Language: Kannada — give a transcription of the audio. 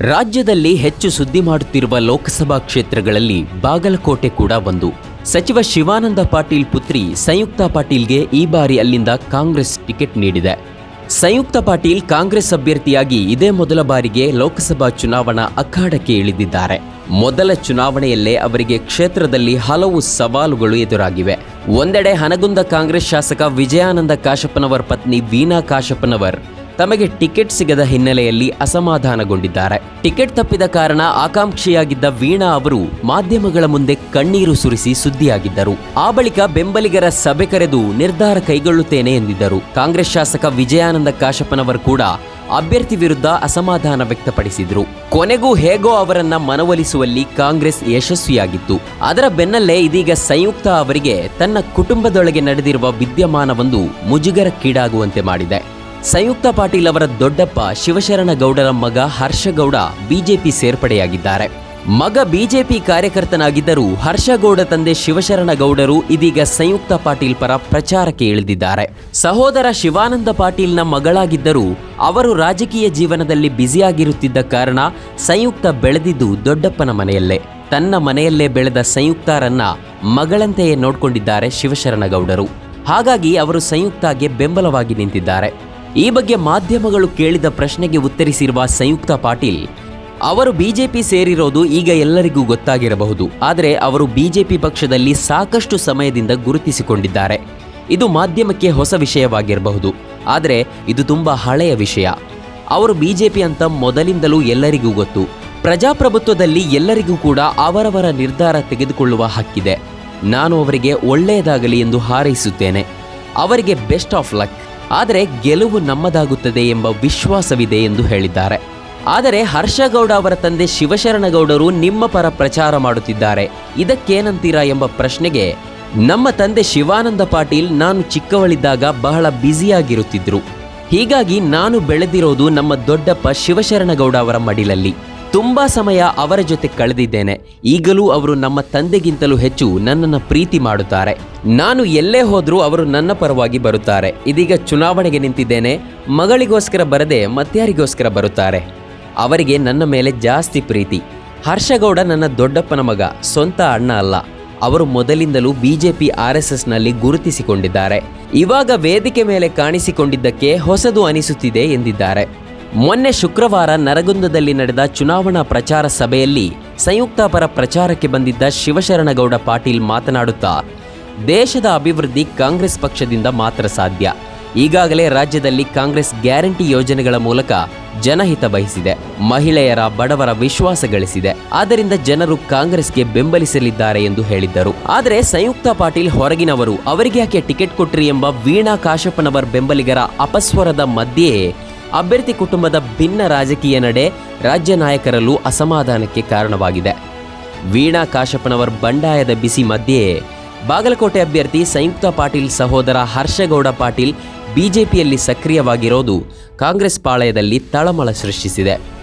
ರಾಜ್ಯದಲ್ಲಿ ಹೆಚ್ಚು ಸುದ್ದಿ ಮಾಡುತ್ತಿರುವ ಲೋಕಸಭಾ ಕ್ಷೇತ್ರಗಳಲ್ಲಿ ಬಾಗಲಕೋಟೆ ಕೂಡ ಒಂದು. ಸಚಿವ ಶಿವಾನಂದ ಪಾಟೀಲ್ ಪುತ್ರಿ ಸಂಯುಕ್ತ ಪಾಟೀಲ್ಗೆ ಈ ಬಾರಿ ಅಲ್ಲಿಂದ ಕಾಂಗ್ರೆಸ್ ಟಿಕೆಟ್ ನೀಡಿದೆ. ಸಂಯುಕ್ತ ಪಾಟೀಲ್ ಕಾಂಗ್ರೆಸ್ ಅಭ್ಯರ್ಥಿಯಾಗಿ ಇದೇ ಮೊದಲ ಬಾರಿಗೆ ಲೋಕಸಭಾ ಚುನಾವಣಾ ಅಖಾಡಕ್ಕೆ ಇಳಿದಿದ್ದಾರೆ. ಮೊದಲ ಚುನಾವಣೆಯಲ್ಲೇ ಅವರಿಗೆ ಕ್ಷೇತ್ರದಲ್ಲಿ ಹಲವು ಸವಾಲುಗಳು ಎದುರಾಗಿವೆ. ಒಂದೆಡೆ ಹನಗುಂದ ಕಾಂಗ್ರೆಸ್ ಶಾಸಕ ವಿಜಯಾನಂದ ಕಾಶಪ್ಪನವರ್ ಪತ್ನಿ ವೀಣಾ ಕಾಶಪ್ಪನವರ್ ತಮಗೆ ಟಿಕೆಟ್ ಸಿಗದ ಹಿನ್ನೆಲೆಯಲ್ಲಿ ಅಸಮಾಧಾನಗೊಂಡಿದ್ದಾರೆ. ಟಿಕೆಟ್ ತಪ್ಪಿದ ಕಾರಣ ಆಕಾಂಕ್ಷಿಯಾಗಿದ್ದ ವೀಣಾ ಅವರು ಮಾಧ್ಯಮಗಳ ಮುಂದೆ ಕಣ್ಣೀರು ಸುರಿಸಿ ಸುದ್ದಿಯಾಗಿದ್ದರು. ಆ ಬಳಿಕ ಬೆಂಬಲಿಗರ ಸಭೆ ಕರೆದು ನಿರ್ಧಾರ ಕೈಗೊಳ್ಳುತ್ತೇನೆ ಎಂದಿದ್ದರು. ಕಾಂಗ್ರೆಸ್ ಶಾಸಕ ವಿಜಯಾನಂದ ಕಾಶಪ್ಪನವರು ಕೂಡ ಅಭ್ಯರ್ಥಿ ವಿರುದ್ಧ ಅಸಮಾಧಾನ ವ್ಯಕ್ತಪಡಿಸಿದ್ರು. ಕೊನೆಗೂ ಹೇಗೋ ಅವರನ್ನ ಮನವೊಲಿಸುವಲ್ಲಿ ಕಾಂಗ್ರೆಸ್ ಯಶಸ್ವಿಯಾಗಿತ್ತು. ಅದರ ಬೆನ್ನಲ್ಲೇ ಇದೀಗ ಸಂಯುಕ್ತ ಅವರಿಗೆ ತನ್ನ ಕುಟುಂಬದೊಳಗೆ ನಡೆದಿರುವ ವಿದ್ಯಮಾನವೊಂದು ಮುಜುಗರಕ್ಕೀಡಾಗುವಂತೆ ಮಾಡಿದೆ. ಸಂಯುಕ್ತ ಪಾಟೀಲ್ ಅವರ ದೊಡ್ಡಪ್ಪ ಶಿವಶರಣ ಗೌಡರ ಮಗ ಹರ್ಷಗೌಡ ಬಿಜೆಪಿ ಸೇರ್ಪಡೆಯಾಗಿದ್ದಾರೆ. ಮಗ ಬಿಜೆಪಿ ಕಾರ್ಯಕರ್ತನಾಗಿದ್ದರೂ ಹರ್ಷಗೌಡ ತಂದೆ ಶಿವಶರಣ ಗೌಡರು ಇದೀಗ ಸಂಯುಕ್ತ ಪಾಟೀಲ್ ಪರ ಪ್ರಚಾರಕ್ಕೆ ಇಳಿದಿದ್ದಾರೆ. ಸಹೋದರ ಶಿವಾನಂದ ಪಾಟೀಲ್ನ ಮಗಳಾಗಿದ್ದರೂ ಅವರು ರಾಜಕೀಯ ಜೀವನದಲ್ಲಿ ಬ್ಯುಸಿಯಾಗಿರುತ್ತಿದ್ದ ಕಾರಣ ಸಂಯುಕ್ತ ಬೆಳೆದಿದ್ದು ದೊಡ್ಡಪ್ಪನ ಮನೆಯಲ್ಲೇ. ತನ್ನ ಮನೆಯಲ್ಲೇ ಬೆಳೆದ ಸಂಯುಕ್ತರನ್ನ ಮಗಳಂತೆಯೇ ನೋಡಿಕೊಂಡಿದ್ದಾರೆ ಶಿವಶರಣಗೌಡರು ಹಾಗಾಗಿ ಅವರು ಸಂಯುಕ್ತಾಗೆ ಬೆಂಬಲವಾಗಿ ನಿಂತಿದ್ದಾರೆ. ಈ ಬಗ್ಗೆ ಮಾಧ್ಯಮಗಳು ಕೇಳಿದ ಪ್ರಶ್ನೆಗೆ ಉತ್ತರಿಸಿರುವ ಸಂಯುಕ್ತ ಪಾಟೀಲ್, ಅವರು ಬಿಜೆಪಿ ಸೇರಿರೋದು ಈಗ ಎಲ್ಲರಿಗೂ ಗೊತ್ತಾಗಿರಬಹುದು, ಆದರೆ ಅವರು ಬಿಜೆಪಿ ಪಕ್ಷದಲ್ಲಿ ಸಾಕಷ್ಟು ಸಮಯದಿಂದ ಗುರುತಿಸಿಕೊಂಡಿದ್ದಾರೆ. ಇದು ಮಾಧ್ಯಮಕ್ಕೆ ಹೊಸ ವಿಷಯವಾಗಿರಬಹುದು, ಆದರೆ ಇದು ತುಂಬ ಹಳೆಯ ವಿಷಯ. ಅವರು ಬಿಜೆಪಿ ಅಂತ ಮೊದಲಿಂದಲೂ ಎಲ್ಲರಿಗೂ ಗೊತ್ತು. ಪ್ರಜಾಪ್ರಭುತ್ವದಲ್ಲಿ ಎಲ್ಲರಿಗೂ ಕೂಡ ಅವರವರ ನಿರ್ಧಾರ ತೆಗೆದುಕೊಳ್ಳುವ ಹಕ್ಕಿದೆ. ನಾನು ಅವರಿಗೆ ಒಳ್ಳೆಯದಾಗಲಿ ಎಂದು ಹಾರೈಸುತ್ತೇನೆ. ಅವರಿಗೆ ಬೆಸ್ಟ್ ಆಫ್ ಲಕ್. ಆದರೆ ಗೆಲುವು ನಮ್ಮದಾಗುತ್ತದೆ ಎಂಬ ವಿಶ್ವಾಸವಿದೆ ಎಂದು ಹೇಳಿದ್ದಾರೆ. ಆದರೆ ಹರ್ಷಗೌಡ ಅವರ ತಂದೆ ಶಿವಶರಣಗೌಡರು ನಿಮ್ಮ ಪರ ಪ್ರಚಾರ ಮಾಡುತ್ತಿದ್ದಾರೆ. ಇದಕ್ಕೇನಂತೀರಾ ಎಂಬ ಪ್ರಶ್ನೆಗೆ, ನಮ್ಮ ತಂದೆ ಶಿವಾನಂದ ಪಾಟೀಲ್ ನಾನು ಚಿಕ್ಕವಳಿದ್ದಾಗ ಬಹಳ ಬ್ಯುಸಿಯಾಗಿರುತ್ತಿದ್ರು. ಹೀಗಾಗಿ ನಾನು ಬೆಳೆದಿರೋದು ನಮ್ಮ ದೊಡ್ಡಪ್ಪ ಶಿವಶರಣಗೌಡ ಅವರ ಮಡಿಲಲ್ಲಿ. ತುಂಬಾ ಸಮಯ ಅವರ ಜೊತೆ ಕಳೆದಿದ್ದೇನೆ. ಈಗಲೂ ಅವರು ನಮ್ಮ ತಂದೆಗಿಂತಲೂ ಹೆಚ್ಚು ನನ್ನನ್ನು ಪ್ರೀತಿ ಮಾಡುತ್ತಾರೆ. ನಾನು ಎಲ್ಲೇ ಹೋದರೂ ಅವರು ನನ್ನ ಪರವಾಗಿ ಬರುತ್ತಾರೆ. ಇದೀಗ ಚುನಾವಣೆಗೆ ನಿಂತಿದ್ದೇನೆ. ಮಗಳಿಗೋಸ್ಕರ ಬರದೆ ಮತ್ತಾರಿಗೋಸ್ಕರ ಬರುತ್ತಾರೆ. ಅವರಿಗೆ ನನ್ನ ಮೇಲೆ ಜಾಸ್ತಿ ಪ್ರೀತಿ. ಹರ್ಷಗೌಡ ನನ್ನ ದೊಡ್ಡಪ್ಪನ ಮಗ, ಸ್ವಂತ ಅಣ್ಣ ಅಲ್ಲ. ಅವರು ಮೊದಲಿಂದಲೂ ಬಿಜೆಪಿ ಆರ್ ಎಸ್ ಎಸ್ನಲ್ಲಿ ಗುರುತಿಸಿಕೊಂಡಿದ್ದಾರೆ. ಇವಾಗ ವೇದಿಕೆ ಮೇಲೆ ಕಾಣಿಸಿಕೊಂಡಿದ್ದಕ್ಕೆ ಹೊಸದು ಅನಿಸುತ್ತಿದೆ ಎಂದಿದ್ದಾರೆ. ಮೊನ್ನೆ ಶುಕ್ರವಾರ ನರಗುಂದದಲ್ಲಿ ನಡೆದ ಚುನಾವಣಾ ಪ್ರಚಾರ ಸಭೆಯಲ್ಲಿ ಸಂಯುಕ್ತ ಪರ ಪ್ರಚಾರಕ್ಕೆ ಬಂದಿದ್ದ ಶಿವಶರಣಗೌಡ ಪಾಟೀಲ್ ಮಾತನಾಡುತ್ತಾ, ದೇಶದ ಅಭಿವೃದ್ಧಿ ಕಾಂಗ್ರೆಸ್ ಪಕ್ಷದಿಂದ ಮಾತ್ರ ಸಾಧ್ಯ. ಈಗಾಗಲೇ ರಾಜ್ಯದಲ್ಲಿ ಕಾಂಗ್ರೆಸ್ ಗ್ಯಾರಂಟಿ ಯೋಜನೆಗಳ ಮೂಲಕ ಜನಹಿತ ಬಯಸಿದೆ. ಮಹಿಳೆಯರ ಬಡವರ ವಿಶ್ವಾಸ ಗಳಿಸಿದೆ. ಆದ್ದರಿಂದ ಜನರು ಕಾಂಗ್ರೆಸ್ಗೆ ಬೆಂಬಲಿಸಲಿದ್ದಾರೆ ಎಂದು ಹೇಳಿದ್ದರು. ಆದರೆ ಸಂಯುಕ್ತ ಪಾಟೀಲ್ ಹೊರಗಿನವರು ಅವರಿಗೆ ಯಾಕೆ ಟಿಕೆಟ್ ಕೊಟ್ರಿ ಎಂಬ ವೀಣಾ ಕಾಶಪ್ಪನವರ್ ಬೆಂಬಲಿಗರ ಅಪಸ್ವರದ ಮಧ್ಯೆಯೇ ಅಭ್ಯರ್ಥಿ ಕುಟುಂಬದ ಭಿನ್ನ ರಾಜಕೀಯ ನಡೆ ರಾಜ್ಯ ನಾಯಕರಲ್ಲೂ ಅಸಮಾಧಾನಕ್ಕೆ ಕಾರಣವಾಗಿದೆ. ವೀಣಾ ಕಾಶಪ್ಪನವರ್ ಬಂಡಾಯದ ಬಿಸಿ ಮಧ್ಯೆಯೇ ಬಾಗಲಕೋಟೆ ಅಭ್ಯರ್ಥಿ ಸಂಯುಕ್ತ ಪಾಟೀಲ್ ಸಹೋದರ ಹರ್ಷಗೌಡ ಪಾಟೀಲ್ ಬಿಜೆಪಿಯಲ್ಲಿ ಸಕ್ರಿಯವಾಗಿರೋದು ಕಾಂಗ್ರೆಸ್ ಪಾಳಯದಲ್ಲಿ ತಳಮಳ ಸೃಷ್ಟಿಸಿದೆ.